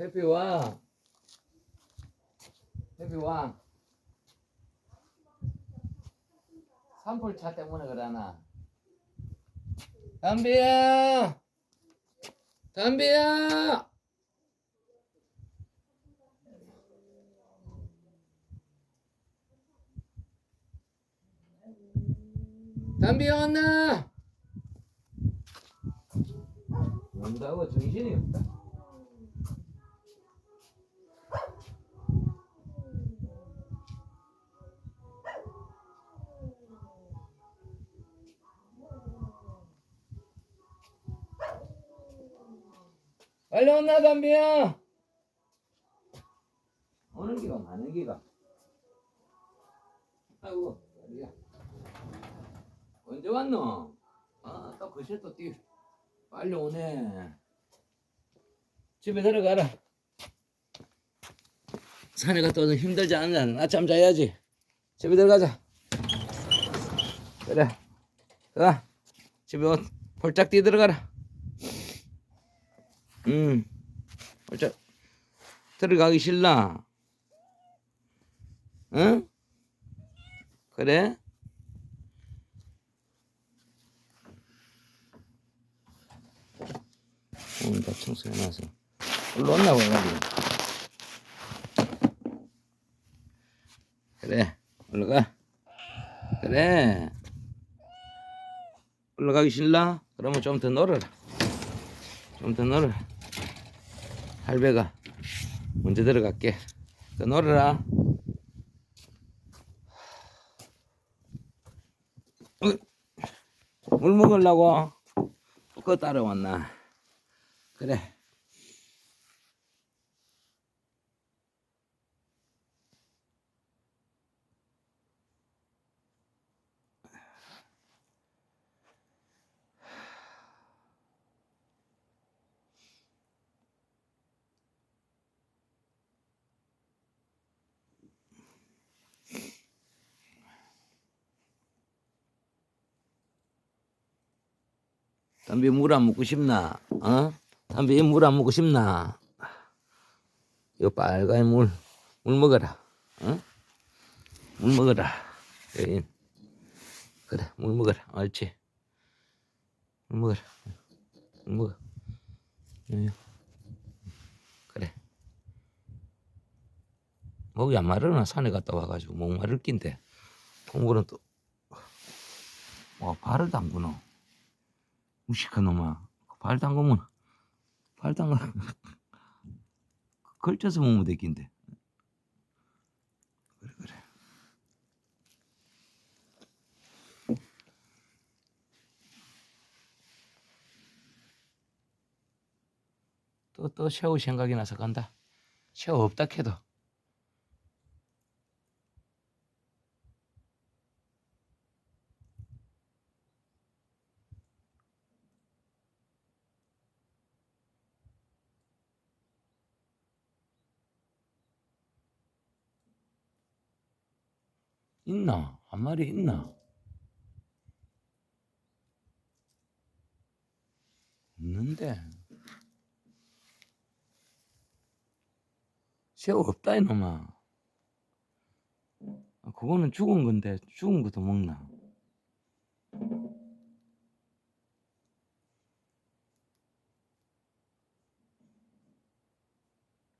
해피 와. 해피 와. 산불 차 때문에 그러나. 담비야. 담비야. 담비 왔나? 온다고 정신이 없다. 빨리 온나 담비야. 오는 기가 많은 기가. 아이고, 머리야. 언제 왔노? 아, 또 거실 또 뛰. 빨리 오네. 집에 들어가라. 산에 갔다 오면 힘들지 않나? 낮잠 자야지. 집에 들어가자. 그래. 가. 집에 옷 폴짝 뛰 들어가라. 응. 폴짝. 들어가기 싫나? 응? 그래? 오늘 다 청소해놔서 올라왔나 봐가지고 그래 올라가 그래 올라가기 싫나? 그러면 좀 더 놀아라 좀 더 놀아라 할배가 먼저 들어갈게. 더 놀아라. 어, 물 먹으려고 그거 따라왔나. 그래 담배 물 안 먹고 싶나? 어? 담배 물 안 먹고 싶나? 이 빨간 물, 물 먹어라. 어? 물 먹어라. 여인. 그래, 물 먹어라. 옳지. 물 먹어라. 물 먹어. 그래. 목이 안 마르나? 산에 갔다 와가지고 목 마를 낀데. 동물은 또, 와, 발을 담그노. 무식한 놈아. 발 담그면, 발 담가. 걸쳐서 먹으면 되긴데. 그래, 그래. 또, 또 새우 생각이 나서 간다. 새우 없다 해도. 있나? 한 마리 있나? 없는데. 새우 없다 이놈아. 아, 그거는 죽은 건데 죽은 것도 먹나?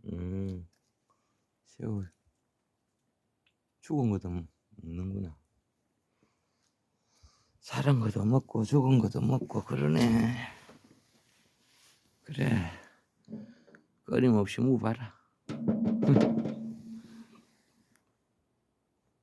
음, 새우 죽은 것도 먹- 먹는구나. 살은 것도 먹고 죽은 것도 먹고 그러네. 그래. 끊임없이 무봐라.